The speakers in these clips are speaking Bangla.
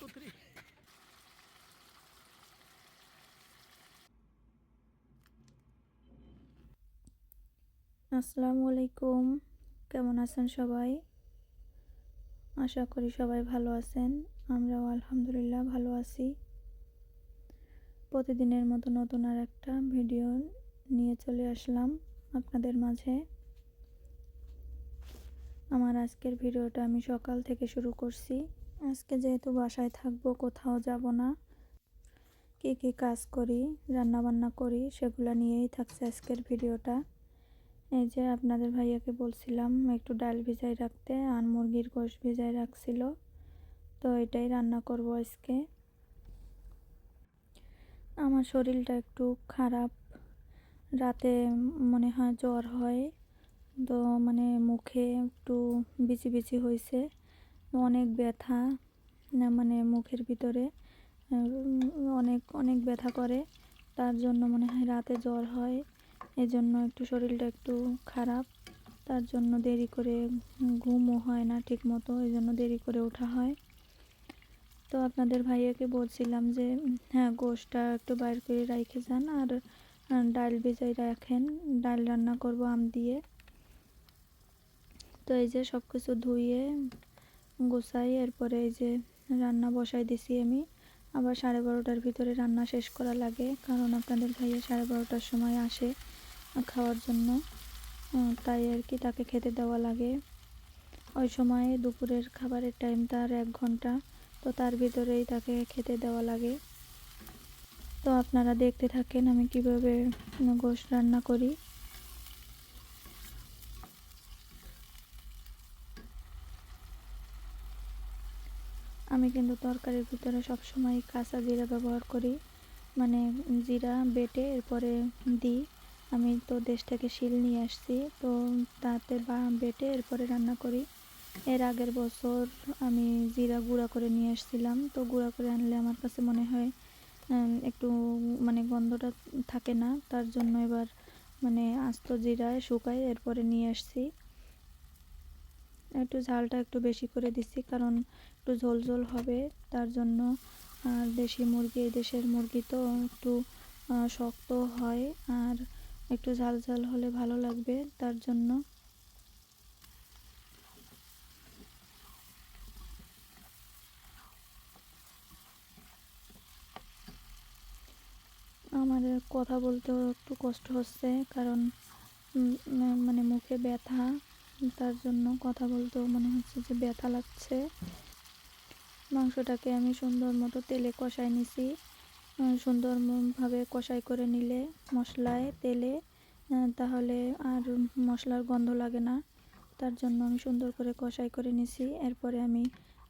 কুতরি আসসালামু আলাইকুম। কেমন আছেন সবাই? আশা করি সবাই ভালো আছেন। আমরাও আলহামদুলিল্লাহ ভালো আছি। প্রতিদিনের মতো নতুন আর একটা ভিডিও নিয়ে চলে আসলাম আপনাদের মাঝে। আমার আজকের ভিডিওটা আমি সকাল থেকে শুরু করছি। আজকে যেহেতু বাসায় থাকব, কোথাও যাব না। কী কী কাজ করি রান্না বান্না করি, সেগুলো নিয়েই থাকছে আজকের ভিডিওটা। এই যে আপনাদের ভাইয়াকে বলছিলাম, একটু ডাল ভিজাই রাখতে, আর মুরগির গোশ ভিজাই রাখছিল। তো এটাই রান্না করব আজকে। আমার শরীরটা একটু খারাপ। রাতে মনে হয় জ্বর হয়। তো মানে মুখে একটু বিচি বিচি হয়েছে অনেক ব্যথা মানে মুখের ভিতরে অনেক অনেক ব্যথা করে। তার জন্য মনে হয় রাতে জ্বর হয়। এই জন্য একটু শরীরটা একটু খারাপ। তার জন্য দেরি করে ঘুমও হয় না ঠিক মতো এই জন্য দেরি করে ওঠা হয়। তো আপনাদের ভাইয়াকে বলছিলাম যে হ্যাঁ গোশটা একটু বাইর করে রাইখে যান আর ডাল ভেজাই রাখেন। ডাল রান্না করব আম দিয়ে। তো এই যে সব কিছু ধুয়ে গোছাই, এরপরে এই যে রান্না বসাই দিছি আমি। আবার সাড়ে বারোটার ভিতরে রান্না শেষ করা লাগে, কারণ আপনাদের ভাইয়া সাড়ে বারোটার সময় আসে খাওয়ার জন্য। তাই আর কি তাকে খেতে দেওয়া লাগে। ওই সময় দুপুরের খাবারের টাইম তার এক ঘণ্টা, তো তার ভিতরেই তাকে খেতে দেওয়া লাগে। তো আপনারা দেখতে থাকেন আমি কীভাবে গোশ রান্না করি। আমি কিন্তু তরকারির ভিতরে সবসময় কাঁচা জিরা ব্যবহার করি। মানে জিরা, বেটে, এরপরে দিই আমি তো দেশ থেকে শিল নিয়ে আসছি, তো তাতে বা বেটে, এরপরে রান্না করি। এর আগের বছর আমি জিরা গুঁড়া করে নিয়ে আসছিলাম, তো গুঁড়া করে আনলে আমার কাছে মনে হয় একটু মানে গন্ধটা থাকে না। তার জন্য এবার মানে আস্ত জিরায় শুকায়, এরপরে নিয়ে আসছি। একটু ঝালটা একটু বেশি করে দিচ্ছি কারণ একটু ঝোল ঝোল হবে। তার জন্য, আর দেশি মুরগি দেশের মুরগি তো একটু শক্ত হয়, আর একটু ঝাল ঝাল হলে ভালো লাগবে। তার জন্য আমার কথা বলতেও একটু কষ্ট হচ্ছে, কারণ মানে মুখে ব্যথা তার জন্য কথা বলতেও মনে হচ্ছে যে ব্যথা লাগছে। মাংসটাকে আমি সুন্দর মতো তেলে কষাই নিছি। সুন্দরভাবে কষাই করে নিলে মশলায় তেলে তাহলে আর মশলার গন্ধ লাগে না। তার জন্য আমি সুন্দর করে কষাই করে নিছি। এরপরে আমি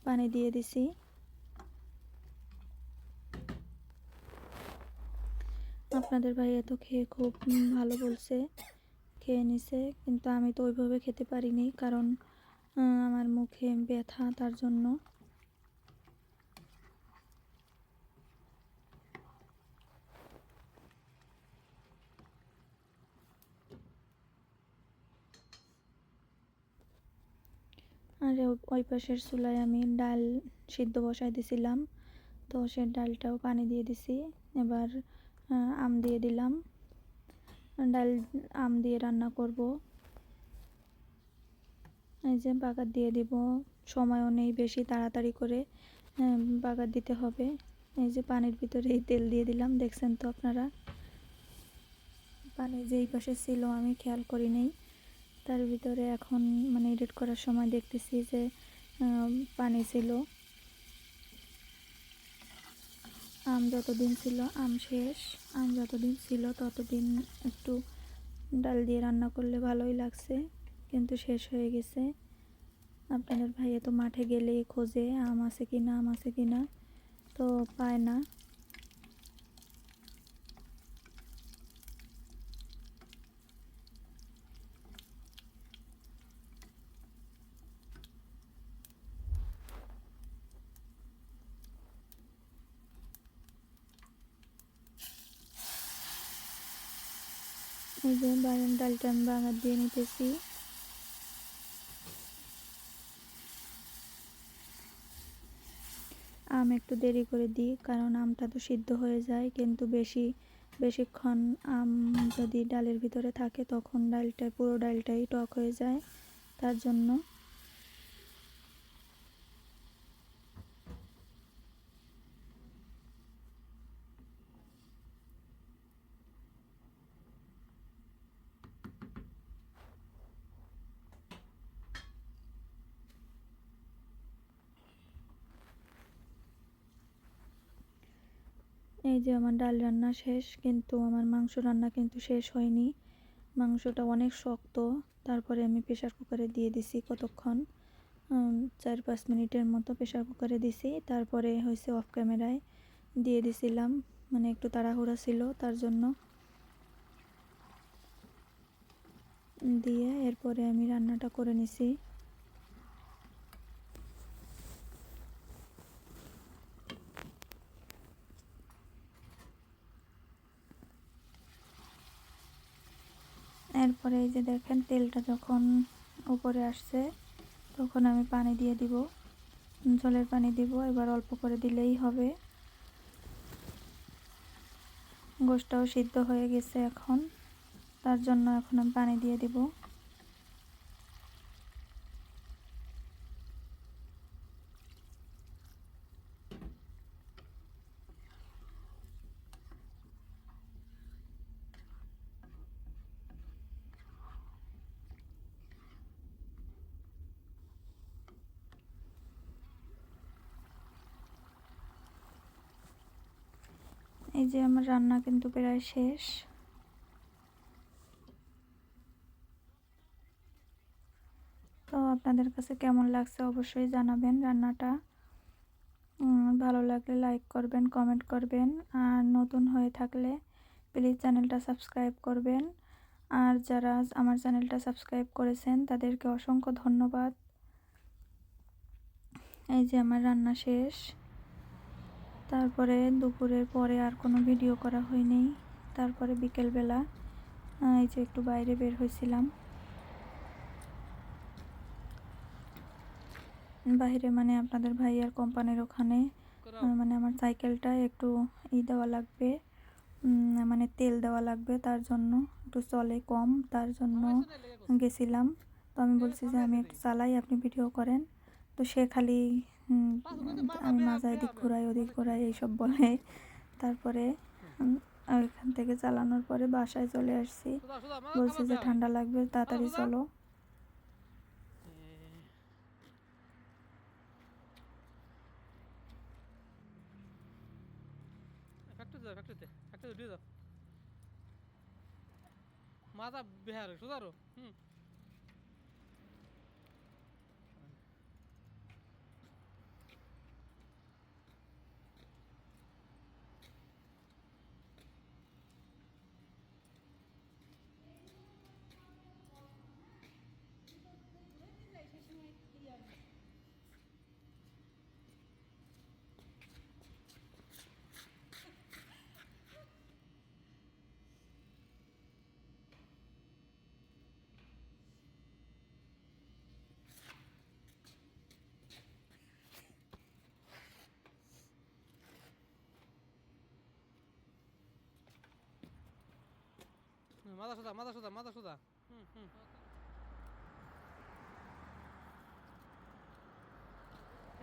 পানি দিয়ে দিছি। আপনাদের ভাই এত খেয়ে খুব ভালো বলছে। খেয়ে নিছে কিন্তু আমি তো ওইভাবে খেতে পারিনি কারণ আমার মুখে ব্যথা তার জন্য। আর ওই পাশের চুলায় আমি ডাল সিদ্ধ বসাই দিছিলাম, তো সে ডালটাও পানি দিয়ে দিছি। এবার আম দিয়ে দিলাম। ডাল আম দিয়ে রান্না করব। এই যে বাগার দিয়ে দিব। সময়ও নেই বেশি তাড়াতাড়ি করে আহ, বাগার দিতে হবে। এই যে পানির ভিতরে এই তেল দিয়ে দিলাম দেখছেন তো আপনারা? পানি যেই পাশে ছিল আমি খেয়াল করি নেই। তার ভিতরে এখন মানে এডিট করার সময় দেখতেছি যে পানি ছিল। আম যতদিন ছিল আম শেষ, আম যতদিন ছিল ততদিন একটু ডাল দিয়ে রান্না করলে ভালোই লাগছে, কিন্তু শেষ হয়ে গেছে। আপনাদের ভাইয়া তো মাঠে গেলেই খোঁজে আম আছে কি না আম আছে কি না তো পায় না। এই যে বাগান ডালটা আমি বাগার দিয়ে নিতেছি। আম একটু দেরি করে দিই, কারণ আমটা তো সিদ্ধ হয়ে যায়, কিন্তু বেশি, বেশিক্ষণ আম যদি ডালের ভিতরে থাকে, তখন ডালটা পুরো ডালটাই টক হয়ে যায়, তার জন্য। এই যে আমার ডাল রান্না শেষ, কিন্তু আমার মাংস রান্না কিন্তু শেষ হয়নি। মাংসটা অনেক শক্ত, তারপরে আমি প্রেশার কুকারে দিয়ে দিছি কতক্ষণ চার পাঁচ মিনিটের মতো প্রেশার কুকারে দিছি। তারপরে হয়েছে অফ ক্যামেরায় দিয়ে দিছিলাম মানে একটু তাড়াহুড়া ছিল তার জন্য। দিয়ে এরপরে আমি রান্নাটা করে নিছি। এরপরে এই যে দেখেন, তেলটা যখন উপরে আসছে, তখন আমি পানি দিয়ে দিব। জলের পানি দিব, এবার অল্প করে দিলেই হবে। গোষ্ঠটাও সিদ্ধ হয়ে গেছে এখন। তার জন্য এখন আমি পানি দিয়ে দিব। এই যে আমার রান্না কিন্তু প্রায় শেষ। তো আপনাদের কাছে কেমন লাগছে অবশ্যই জানাবেন রান্নাটা। ভালো লাগলে লাইক করবেন কমেন্ট করবেন, আর নতুন হয়ে থাকলে প্লিজ চ্যানেলটা সাবস্ক্রাইব করবেন। আর যারা আমার চ্যানেলটা সাবস্ক্রাইব করেছেন, তাদেরকে অসংখ্য ধন্যবাদ। এই যে আমার রান্না শেষ। তারপরে দুপুরের পরে আর কোনো ভিডিও করা হয়নি। তারপরে বিকেলবেলা এই যে একটু বাইরে বের হয়েছিলাম। বাইরে মানে আপনাদের ভাইয়ার কোম্পানির ওখানে মানে আমার সাইকেলটা একটু ই দেওয়া লাগবে মানে তেল দেওয়া লাগবে তার জন্য, একটু চলে কম তার জন্য গেছিলাম। তো আমি বলছি যে আমি একটু চালাই, আপনি ভিডিও করেন। তো সে খালি আমি মাজায় দিক ঘোরাই ওদিক ঘোরাই এইসব বলে। তারপরে ওইখান থেকে চালানোর পরে বাসায় চলে আসছি। বলছে যে ঠান্ডা লাগবে তাড়াতাড়ি চলো। মাথা বেহার সোজারো হুম। মাথা সোজা মাথা সোজা মাথা সোজা। হুম হুম।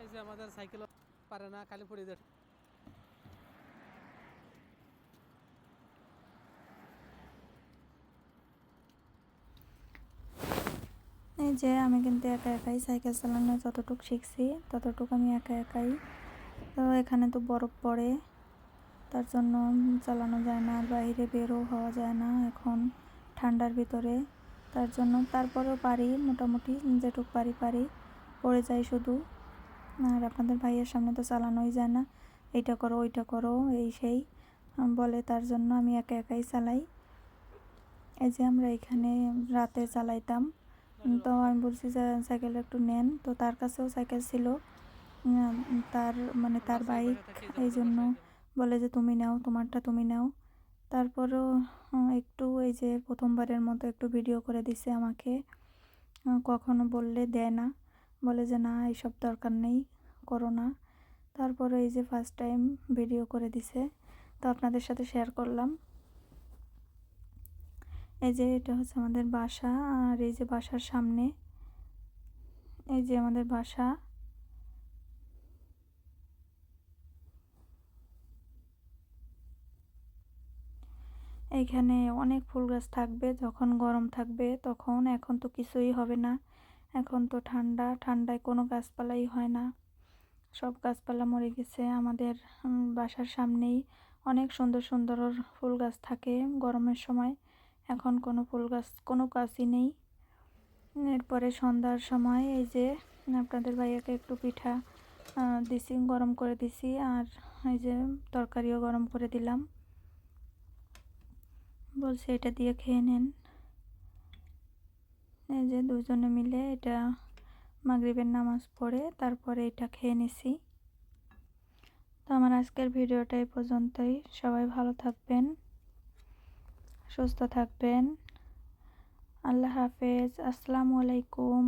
এই যে আমাদের সাইকেল পারে না খালি পড়ে যায়। এই যে আমি কিন্তু একা একাই সাইকেল চালানো যতটুকু শিখছি ততটুকু আমি একা একাই। তো এখানে তো বরফ পড়ে। তার জন্য চালানো যায় না আর বাইরে বেরও হওয়া যায় না এখন ঠান্ডার ভিতরে। তার জন্য তারপরেও পারি মোটামুটি যেটুকু পারি পারি পড়ে যাই শুধু। আর আপনাদের ভাইয়ের সামনে তো চালানোই যায় না এইটা করো ওইটা করো এই সেই বলে তার জন্য আমি একা একাই চালাই। এই যে আমরা এখানে রাতে চালাইতাম তো আমি বলছি যে সাইকেল একটু নেন তো তার কাছেও সাইকেল ছিল তার মানে তার বাইক এই জন্য বলে যে, তুমি নাও, তোমারটা তুমি নাও। তারপরও একটু এই যে প্রথমবারের মতো একটু ভিডিও করে দিছে আমাকে। কখনো বললে দেয় না। বলে যে, না এইসব দরকার নেই, করো না। তারপরে এই যে ফার্স্ট টাইম ভিডিও করে দিছে। তো আপনাদের সাথে শেয়ার করলাম। এই যে এটা হচ্ছে আমাদের বাসা, আর এই যে বাসার সামনে, এই যে আমাদের বাসা এইখানে অনেক ফুল গাছ থাকবে, যখন গরম থাকবে, তখন এখন তো কিছুই হবে না। এখন তো ঠান্ডা, ঠান্ডায় কোনো গাছপালাই হয় না। সব গাছপালা মরে গেছে আমাদের বাসার সামনেই। অনেক সুন্দর সুন্দর ফুল গাছ থাকে গরমের সময়। এখন কোনো ফুল গাছ, কোনো গাছই নেই। এরপরে সন্ধ্যার সময় এই যে আপনাদের ভাইয়াকে একটু পিঠা দিছি, গরম করে দিছি, আর এই যে তরকারিও গরম করে দিলাম। বলছে এটা দিয়ে খেয়ে নেন। এই যে দুজনে মিলে এটা মাগরিবের নামাজ পড়ে, তারপরে এটা খেয়ে নিছি। তো আমার আজকের ভিডিওটা এই পর্যন্তই। সবাই ভালো থাকবেন, সুস্থ থাকবেন। আল্লাহ হাফেজ। আসসালামু আলাইকুম।